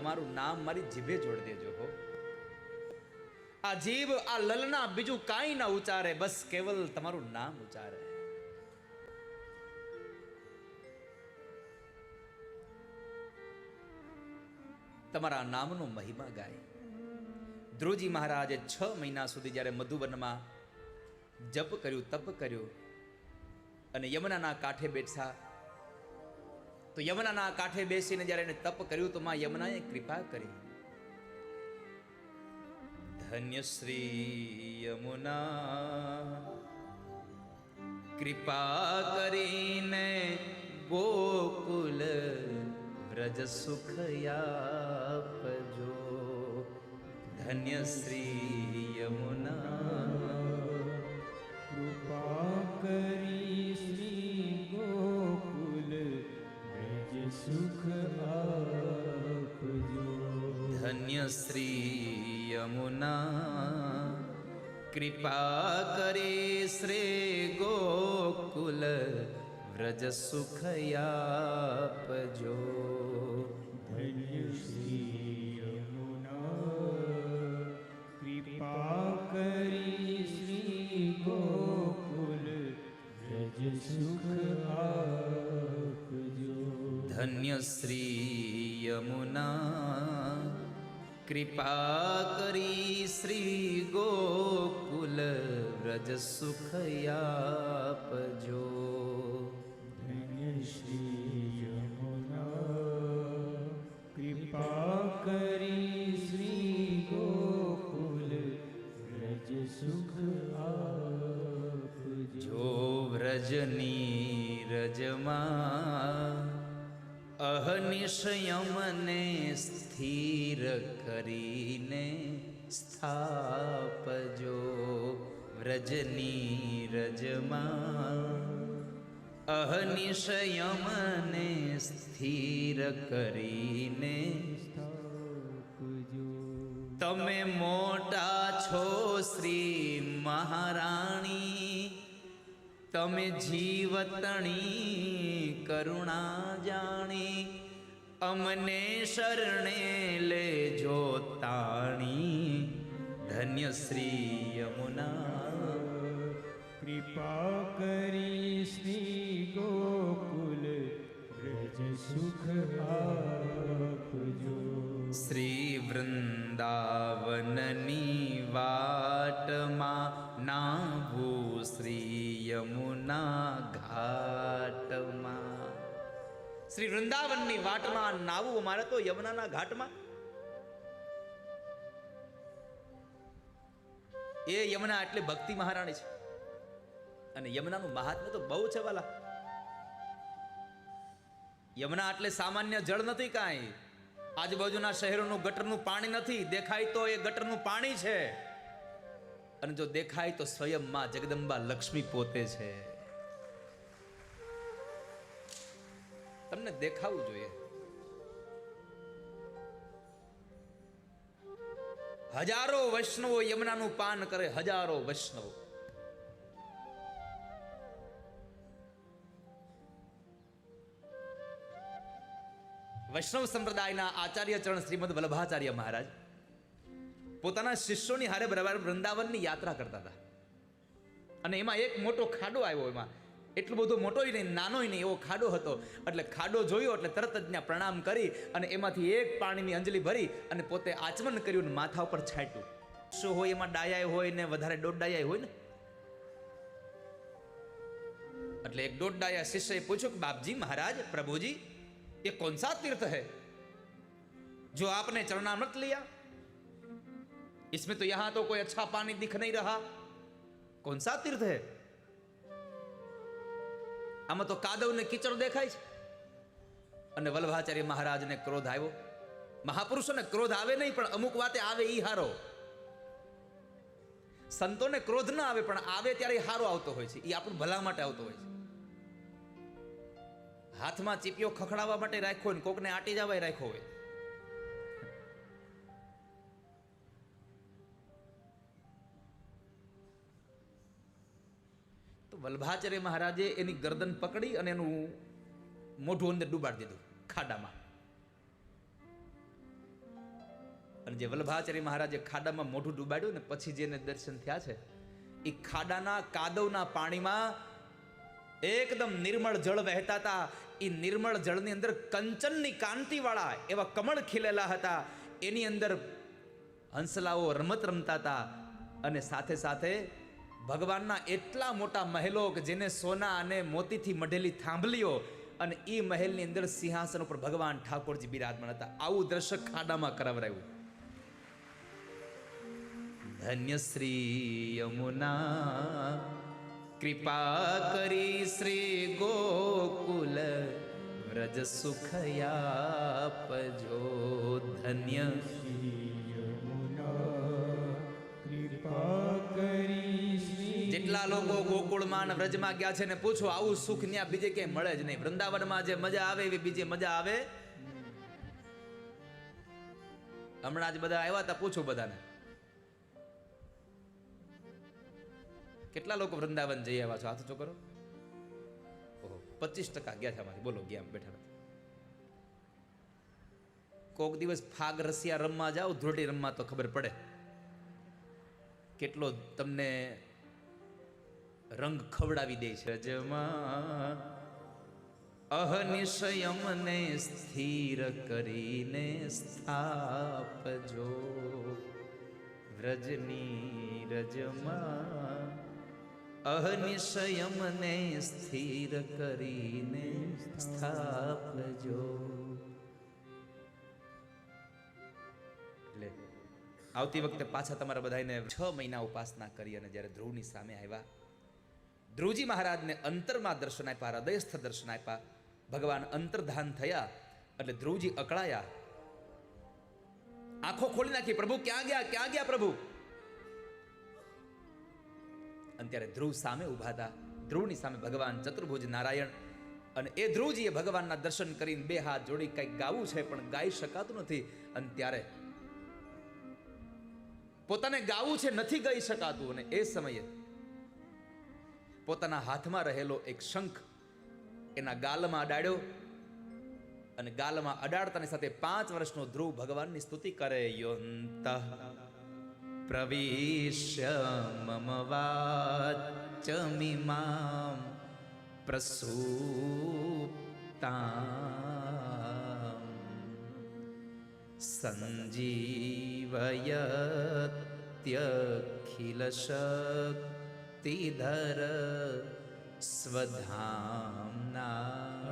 તમારું નામ મારી જીભે જોડી દેજો હો. આ જીભ, આ લલના બીજું કાંઈ ના ઉચ્ચારે બસ કેવલ તમારું નામ ઉચ્ચારે તમારા નામનો મહિમા ગાય. ધ્રુવજી મહારાજે છ મહિના સુધી જ્યારે મધુવનમાં જપ કર્યું, તપ કર્યું અને યમુનાના કાંઠે બેઠા તો યમુનાના કાંઠે બેસીને જ્યારે એને તપ કર્યું, તો માં યમુનાએ કૃપા કરી. ધન્ય શ્રી યમુના. કૃપા કરીને ગોકુલ વ્રજ સુખ આપજો ધન્ય શ્રી યમુના. કૃપા કરી સુખ આપજો ધન્ય શ્રી યમુના કૃપા કરે શ્રી ગોકુલ વ્રજ સુખ આપજો ધન્ય શ્રી યમુના કૃપા કરી શ્રી ગોકુલ વ્રજ સુખ ધન્ય શ્રી યમુના કૃપા કરી શ્રી ગોકુલ વ્રજ સુખ આપજો વ્રજની રજમાં અહનિશયમને સ્થિર કરીને તમે મોટા છો શ્રી મહારાણી. તમે જીવતણી કરુણા જાણી. અમને શરણે લેજો તાણી. ધન્ય શ્રી યમુના. કૃપા કરી શ્રી ગોકુલ વ્રજ સુખ આપજો શ્રી વૃંદાવનની વાટમાં નાવું શ્રી યમુના ઘાટમાં શ્રી વૃંદાવનની વાટમાં નાવું અમારે તો યમુનાના ઘાટમાં એ યમુના એટલે ભક્તિ મહારાણી છે। અને યમુનાનું મહાત્મ્ય તો બહુ છે વાલા. યમુના એટલે સામાન્ય જળ નથી કાંઈ. આજુબાજુના શહેરોનું ગટરનું પાણી નથી, દેખાય તો એ ગટરનું પાણી છે. અને જો દેખાય તો સ્વયં માં જગદંબા લક્ષ્મી પોતે છે. તમને દેખાવું જોઈએ. હજારો વૈષ્ણવો યમુનાનું પાન કરે, હજારો વૈષ્ણવો. વૈષ્ણવ સંપ્રદાયના આચાર્ય ચરણ શ્રીમદ વલ્લભાચાર્ય મહારાજ પોતાના શિષ્યોની હારે બરાબર વૃંદાવનની યાત્રા કરતા હતા. અને એમાં એક મોટો ખાડો આવ્યો એમાં. એટલો બધો મોટો નહીં નાનોય નહીં, એવો ખાડો હતો. એટલે ખાડો જોયો એટલે તરત જ ત્યાં પ્રણામ કરી અને એમાંથી એક પાણીની અંજલિ ભરી અને પોતે આચમન કર્યું ને માથા ઉપર છાંટ્યું. શું હોય એમાં ડાયા હોય ને વધારે દોઢ ડાયા હોય ને? એટલે એક દોઢ ડાયા શિષ્યએ પૂછ્યું કે બાપજી, મહારાજ, પ્રભુજી ये कौन सा तीर्थ है जो आपने चरणामृत लिया इसमें तो यहां तो कोई अच्छा पानी दिख नहीं रहा कौन सा तीर्थ है આમાં તો કાદવ ને કીચડ દેખાય છે અને વલ્લભાચાર્ય મહારાજને ક્રોધ આવ્યો મહાપુરુષોને ક્રોધ આવે નહીં પણ અમુક વાતે આવે ઈ હારો સંતોને ક્રોધ ન આવે પણ આવે ત્યારે ઈ હારો આવતો હોય છે એ આપણું ભલા માટે આવતો હોય છે હાથમાં ચીપિયો ખખડાવવા માટે રાખ્યો ને કોકને આટી જવાય રાખ્યો હોય. તો વલ્ભાચાર્ય મહારાજે એની ગરદન પકડી અને એનું મોઢું અંદર ડૂબાડી દીધું, ખાડામાં. અને જે વલ્ભાચાર્ય મહારાજે ખાડામાં મોઢું ડૂબાડ્યું ને પછી જેને દર્શન થયા છે એ ખાડાના કાદવના પાણીમાં એકદમ નિર્મળ જળ વહેતા હતા. એ નિર્મળ જળની અંદર કંચનની કાંતિવાળા એવા કમળ ખીલેલા હતા. એની અંદર હંસલાઓ રમત રમતા હતા અને સાથે સાથે ભગવાનના એટલા મોટા મહેલો કે જેને સોના અને મોતીથી મઢેલી થાંભલીઓ અને એ મહેલની અંદર સિંહાસન ઉપર ભગવાન ઠાકોરજી બિરાજમાન હતા. આવું દ્રશ્ય ખાડામાં કરાવરાયું ધન્ય શ્રી યમુના કૃપા કરી શ્રી ગોકુલ વ્રજ સુખયાપજો ધન્ય. જેટલા લોકો ગોકુળમાં વ્રજમાં ગયા છે ને પૂછો, આવું સુખ ત્યાં બીજે ક્યાંય મળે જ નહીં. વૃંદાવનમાં જે મજા આવે એવી બીજે મજા આવે? હમણાં જ બધા આવ્યા હતા, પૂછો બધાને. કેટલા લોકો વૃંદાવન જઈ આવ્યા છો? હાથ ઊંચો કરો. ઓહો, પચીસ ટકા ગયા છે અમારી. બોલો, ગયા બેઠા નથી કોક દિવસ ફાગ રસિયા રમવા જાઓ, ધ્રોટી રમવા તો ખબર પડે. કેટલો તમને રંગ ખવડાવી દે છે. જમા અહનિશયમને સ્થિર કરીને સ્થાપજો. વ્રજની રજમાં અહનિશયમને સ્થિર કરીને સ્થાપજો. એટલે આવતી વખતે પાછા તમારા બધાને છ મહિના ઉપાસના કરી અને જ્યારે ધ્રુવની સામે આવ્યા, ધ્રુવજી મહારાજને અંતરમાં દર્શન આપ્યા, હૃદયસ્થ દર્શન આપ્યા, ભગવાન અંતર્ધાન થયા, એટલે ધ્રુવજી અકળાયા. આંખો ખોલી નાખી, પ્રભુ, ક્યાં ગયા? ક્યાં ગયા પ્રભુ? અને ત્યારે ધ્રુવ સામે ઊભા હતા. ધ્રુવની સામે ભગવાન ચતુર્ભુજ નારાયણ અને એ ધ્રુવજીએ ભગવાનના દર્શન કરીને બે હાથ જોડી કંઈક ગાવું છે, પણ ગાઈ શકાતું નથી. અને ત્યારે પોતાને ગાવું છે, નથી ગાઈ શકાતું. અને એ સમયે પોતાના હાથમાં રહેલો એક શંખ એના ગાલમાં અડાડ્યો અને ગાલમાં અડાડતાની સાથે પાંચ વર્ષનો ધ્રુવ ભગવાનની સ્તુતિ કરે, યોંત प्रविश्य मम वाचमिमां प्रसूप्ता सञ्जीवयत्यखिलशक्तिधर स्वधाम्ना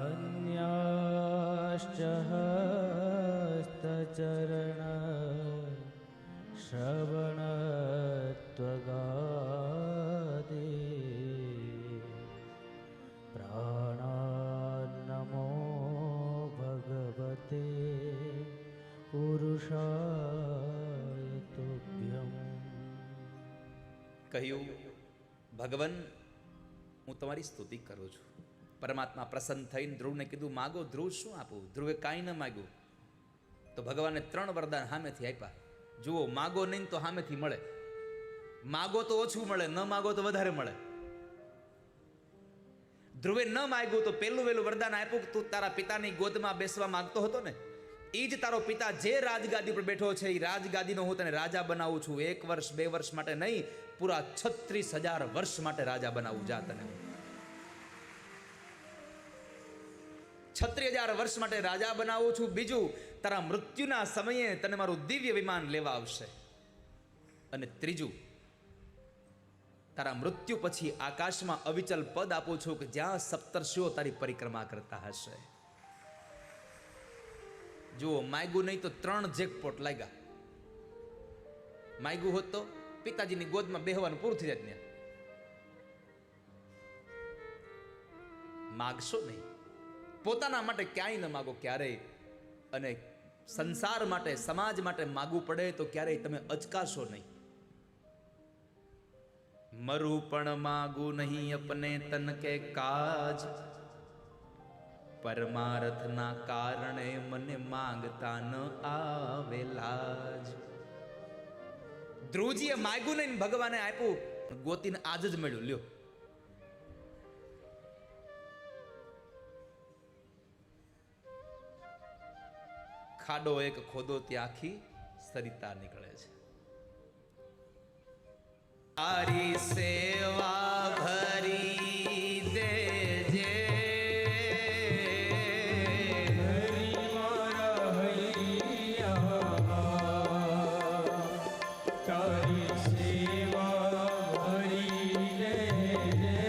अन्याश्च हस्तचरण श्रवणत्वगादि प्राणान्नमो भगवते पुरुषाय तुभ्यम् કહ્યું ભગવાન હું તમારી સ્તુતિ કરું છું પરમાત્મા પ્રસન્ન થઈને ધ્રુવને કીધું માગો ધ્રુવ શું આપું ધ્રુવે કાંઈ ન માગ્યું તો ભગવાને ત્રણ વરદાન સામેથી આપ્યા જુઓ, માગો નહીં તો સામેથી મળે. માગો તો ઓછું મળે, ન માગો તો વધારે મળે. ધ્રુવે ન માગ્યું તો પેલું વેલું વરદાન આપ્યું તું તારા પિતાની ગોદમાં બેસવા માંગતો હતો ને? એ જ તારો પિતા જે રાજગાદી પર બેઠો છે એ રાજગાદીનો હું તને રાજા બનાવું છું. એક વર્ષ, બે વર્ષ માટે નહીં, પૂરા છત્રીસ હજાર વર્ષ માટે રાજા બનાવું જા તને. છત્રીસ હજાર વર્ષ માટે રાજા બનાવું છું. બીજું તારા મૃત્યુના સમયે તને મારું દિવ્ય વિમાન લેવા આવશે. અને ત્રીજું, તારા મૃત્યુ પછી આકાશમાં અવિચલ પદ આપું છું કે જ્યાં સપ્તર્ષિઓ તારી પરિક્રમા કરતા હશે. જુઓ, માયગું નહીં તો ત્રણ જેકપોટ લાગ્યા. માયગું હોત તો પિતાજીની ગોદમાં બેહવાનું પૂરું થઈ જાય ત્યાં માગશો નહીં. પોતાના માટે ક્યાંય ન માગો ક્યારેય. અને સંસાર માટે, સમાજ માટે માગવું પડે તો ક્યારેય તમે અચકાશો નહીં. મરું પણ માગું નહીં અપને તન કે કાજ. પરમાર્થના કારણે મને માંગતા ન આવેલા જ ધ્રુવજીએ માગ્યું નહીં ભગવાને આપ્યું ગોતીને આજ જ મળ્યું, લ્યો. ખાડો એક ખોદો ત્યાંથી સરિતા નીકળે છે. તારી સેવા ભરી દેજે. તારી સેવા ભરી એ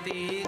शांति